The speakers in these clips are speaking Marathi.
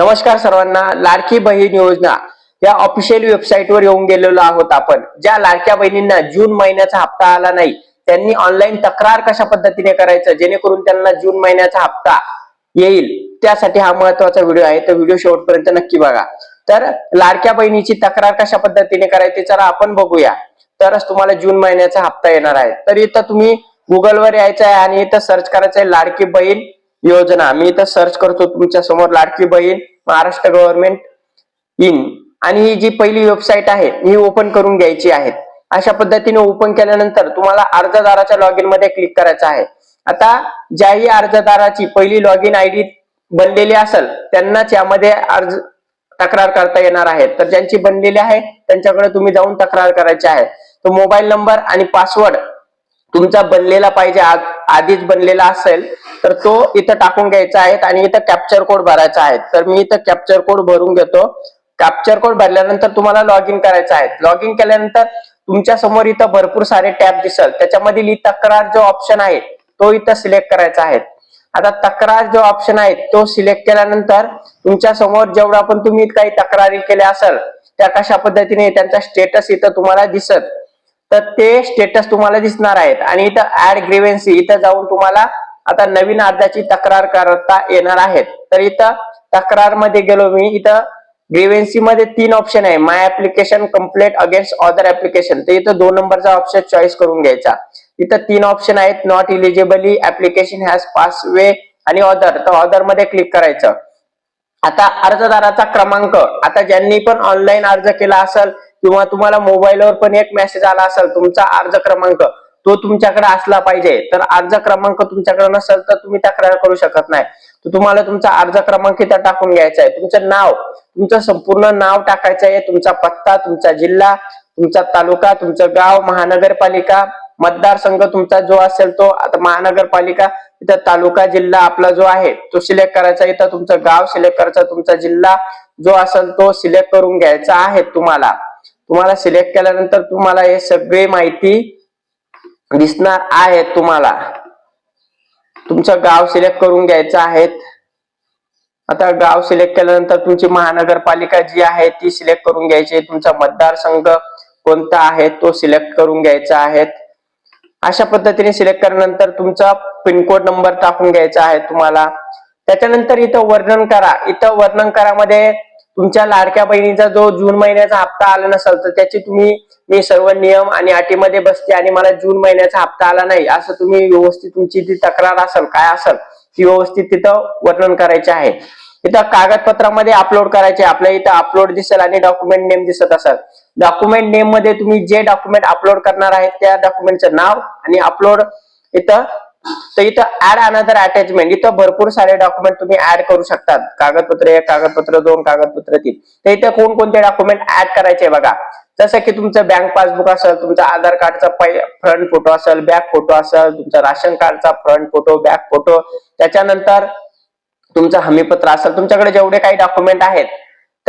नमस्कार सर्वांना लाडकी बहीण योजना या ऑफिशियल वेबसाईटवर येऊन गेलेलो आहोत आपण. ज्या लाडक्या बहिणींना जून महिन्याचा हप्ता आला नाही त्यांनी ऑनलाईन तक्रार कशा पद्धतीने करायचं? जेणेकरून त्यांना जून महिन्याचा हप्ता येईल. त्यासाठी हा महत्त्वाचा व्हिडिओ आहे. तर व्हिडिओ शेवटपर्यंत नक्की बघा. तर लाडक्या बहिणीची तक्रार कशा पद्धतीने करायची चला आपण बघूया. तरच तुम्हाला जून महिन्याचा हप्ता येणार आहे. तर इथं तुम्ही गुगलवर यायचं आहे आणि इथं सर्च करायचं आहे लाडकी बहीण योजना. मी इथं सर्च करतो तुमच्यासमोर लाडकी बहीण महाराष्ट्र गव्हर्नमेंट इन आणि ही जी पहिली वेबसाईट आहे ही ओपन करून घ्यायची आहे. अशा पद्धतीने ओपन केल्यानंतर तुम्हाला अर्जदाराच्या लॉग इनमध्ये क्लिक करायचं आहे. आता ज्याही अर्जदाराची पहिली लॉग इन आयडी बनलेली असेल त्यांनाच यामध्ये अर्ज तक्रार करता येणार आहे. तर ज्यांची बनलेली आहे त्यांच्याकडे तुम्ही जाऊन तक्रार करायची आहे. तो मोबाईल नंबर आणि पासवर्ड तुमचा बनलेला पाहिजे आधीच बनलेला असेल तर तो इथं टाकून घ्यायचा आहे आणि इथं कॅप्चर कोड भरायचा आहे. तर मी इथं कॅप्चर कोड भरून घेतो. कॅप्चर कोड भरल्यानंतर तुम्हाला लॉग इन करायचं आहे. लॉग इन केल्यानंतर तुमच्यासमोर इथं भरपूर सारे टॅब दिसल. त्याच्यामधील ही तक्रार जो ऑप्शन आहे तो इथं सिलेक्ट करायचा आहे. आता तक्रार जो ऑप्शन आहे तो सिलेक्ट केल्यानंतर तुमच्यासमोर जेवढा पण तुम्ही काही तक्रारी केल्या असेल त्या कशा पद्धतीने त्यांचा स्टेटस इथं तुम्हाला दिसत तर ते स्टेटस तुम्हाला दिसणार आहेत. आणि इथं ऍड ग्रीवेन्सी इथं जाऊन तुम्हाला आता नवीन अर्जाची तक्रार करता येणार आहेत. तर इथं तक्रारमध्ये गेलो मी. इथं ग्रीवेन्सी मध्ये तीन ऑप्शन आहे. My application complaint against other application तर इथं दोन नंबरचा ऑप्शन चॉईस करून घ्यायचा. इथं तीन ऑप्शन आहेत. Not eligibly application has pass way आणि ऑदर तर ऑदरमध्ये क्लिक करायचं. आता अर्जदाराचा क्रमांक. आता ज्यांनी पण ऑनलाईन अर्ज केला असेल किंवा तुम्हाला मोबाईलवर पण एक मेसेज आला असेल तुमचा अर्ज क्रमांक तो तुमच्याकडे असला पाहिजे. तर अर्ज क्रमांक तुमच्याकडे नसेल तर तुम्ही तक्रार करू शकत नाही. तर तुम्हाला तुमचा अर्ज क्रमांक इथं टाकून घ्यायचा आहे. तुमचं नाव तुमचं संपूर्ण नाव टाकायचं आहे. तुमचा पत्ता तुमचा जिल्हा तुमचा तालुका तुमचं गाव महानगरपालिका मतदारसंघ तुमचा जो असेल तो आता महानगरपालिका इथं तालुका जिल्हा आपला जो आहे तो सिलेक्ट करायचा इथं तुमचं गाव सिलेक्ट करायचा तुमचा जिल्हा जो असेल तो सिलेक्ट करून घ्यायचा आहे तुम्हाला. तुम्हाला सिलेक्ट केल्यानंतर तुम्हाला हे सगळी माहिती दिसणार आहे तुम्हाला. तुमचं गाव सिलेक्ट करून घ्यायचं आहे आता गाव सिलेक्ट केल्यानंतर तुमची महानगरपालिका जी आहे ती सिलेक्ट करून घ्यायची. तुमचा मतदारसंघ कोणता आहे तो सिलेक्ट करून घ्यायचा आहे अशा पद्धतीने सिलेक्ट केल्यानंतर तुमचा पिनकोड नंबर टाकून घ्यायचा आहे तुम्हाला. त्याच्यानंतर इथं वर्णन करा. इथं वर्णन करामध्ये तुमच्या लाडक्या बहिणीचा जो जून महिन्याचा हप्ता आला नसेल तर त्याची तुम्ही मी सर्व नियम आणि अटीमध्ये बसते आणि मला जून महिन्याचा हप्ता आला नाही असं तुम्ही व्यवस्थित तुमची ती तक्रार असेल काय असेल ती व्यवस्थित तिथं वर्णन करायचे आहे. इथं कागदपत्रामध्ये अपलोड करायचे आपल्या इथं अपलोड दिसेल आणि डॉक्युमेंट नेम दिसत असेल. डॉक्युमेंट नेममध्ये तुम्ही जे डॉक्युमेंट अपलोड करणार आहेत त्या डॉक्युमेंटचं नाव आणि अपलोड इथं तर इथं ऍड अनदर अटॅचमेंट इथं भरपूर सारे डॉक्युमेंट तुम्ही ऍड करू शकतात. कागदपत्र एक कागदपत्र दोन कागदपत्र तीन. तर इथे कोणकोणते डॉक्युमेंट ऍड करायचे बघा. जसं की तुमचं बँक पासबुक असेल तुमचा आधार कार्डचा फ्रंट फोटो असेल बॅक फोटो असेल तुमचा राशन कार्डचा फ्रंट फोटो बॅक फोटो त्याच्यानंतर तुमचं हमीपत्र असेल तुमच्याकडे जेवढे काही डॉक्युमेंट आहेत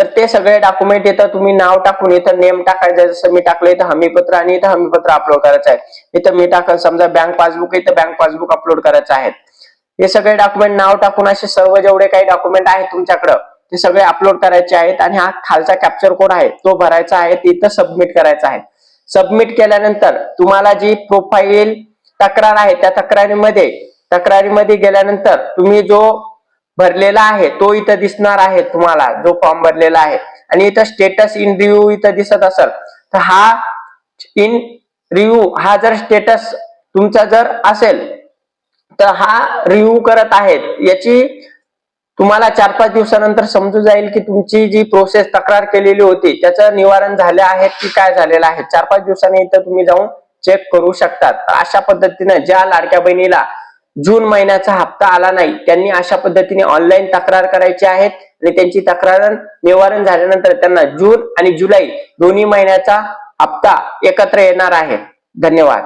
तर ते सगळे डॉक्युमेंट इथं तुम्ही नाव टाकून इथं नेम टाकायचं जसं मी टाकलं इथं हमीपत्र आणि इथं हमीपत्र अपलोड करायचं आहे. इथं मी टाकल समजा बँक पासबुक इथं बँक पासबुक अपलोड करायचं आहे. हे सगळे डॉक्युमेंट नाव टाकून असे सर्व जेवढे काही डॉक्युमेंट आहेत तुमच्याकडं ते सगळे अपलोड करायचे आहेत आणि हा खालचा कॅप्चर कोड आहे तो भरायचा आहे तिथं सबमिट करायचा आहे. सबमिट केल्यानंतर तुम्हाला जी प्रोफाईल तक्रार आहे त्या तक्रारीमध्ये तक्रारीमध्ये गेल्यानंतर तुम्ही जो भरलेला आहे तो इथं दिसणार आहे तुम्हाला जो फॉर्म भरलेला आहे. आणि इथं स्टेटस इन रिव्ह्यू इथं दिसत असेल तर हा इन रिव्ह्यू हा जर स्टेटस तुमचा जर असेल तर हा रिव्ह्यू करत आहेत. याची तुम्हाला चार पाच दिवसानंतर समजू जाईल की तुमची जी प्रोसेस तक्रार केलेली होती त्याचं निवारण झाले आहे की काय झालेलं आहे. चार पाच दिवसांनी इथं तुम्ही जाऊन चेक करू शकतात. अशा पद्धतीनं ज्या लाडक्या बहिणीला जून महिन्याचा हप्ता आला नाही. त्यांनी अशा पद्धतीने ऑनलाईन तक्रार करायची आहेत आणि त्यांची तक्रार निवारण झाल्यानंतर त्यांना जून आणि जुलै दोन्ही महिन्याचा हप्ता एकत्र येणार आहे. धन्यवाद.